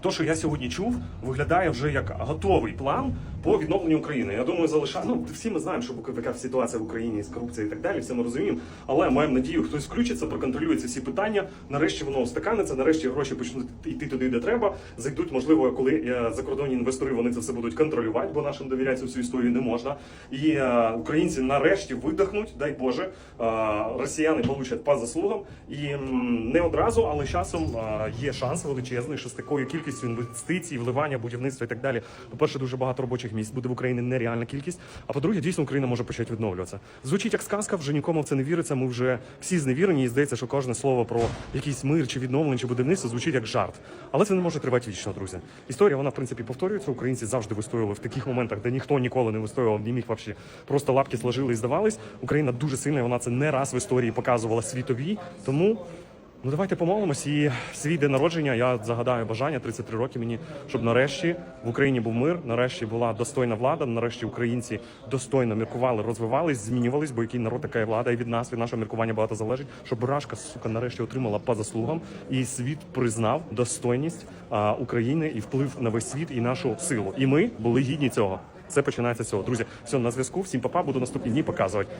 то, що я сьогодні чув, виглядає вже як готовий план по відновленню України. Я думаю, залиша... ну, всі ми знаємо, що яка ситуація в Україні з корупцією і так далі, все ми розуміємо. Але маємо надію, хтось включиться, проконтролює ці всі питання. Нарешті воно встаканиться, нарешті гроші почнуть йти туди, де треба. Зайдуть, можливо, коли е, закордонні інвестори вони це все будуть контролювати, бо нашим довіряти цю історію не можна. І е, українці нарешті видихнуть, дай Боже, е, росіяни получать по заслугам. І не одразу, але часом е, є шанс величезний, що з такою кількістю інвестицій, вливання, будівництва і так далі. По-перше, дуже багато робочих місць буде в Україні нереальна кількість. А по-друге, дійсно Україна може почати відновлюватися. Звучить як сказка, вже нікому в це не віриться. Ми вже всі зневірені, і здається, що кожне слово про якийсь мир чи відновлення чи будівництво звучить як жарт. Але це не може тривати вічно, друзі. Історія вона в принципі повторюється. Українці завжди вистоювали в таких моментах, де ніхто ніколи не вистоював, не міг вообще. Просто лапки сложили і здавались. Україна дуже сильна, і вона це не раз в історії показувала світовій. Тому. Ну давайте помолимось і свій день народження. Я загадаю бажання 33 роки мені, щоб нарешті в Україні був мир, нарешті була достойна влада. Нарешті українці достойно міркували, розвивались, змінювались, бо який народ така і влада, і від нас, від нашого міркування багато залежить. Щоб Бурашка, сука, нарешті отримала по заслугам, і світ признав достойність а, України і вплив на весь світ і нашу силу. І ми були гідні цього. Це починається цього. Друзі, все на зв'язку. Всім папа, буду наступні дні показувати.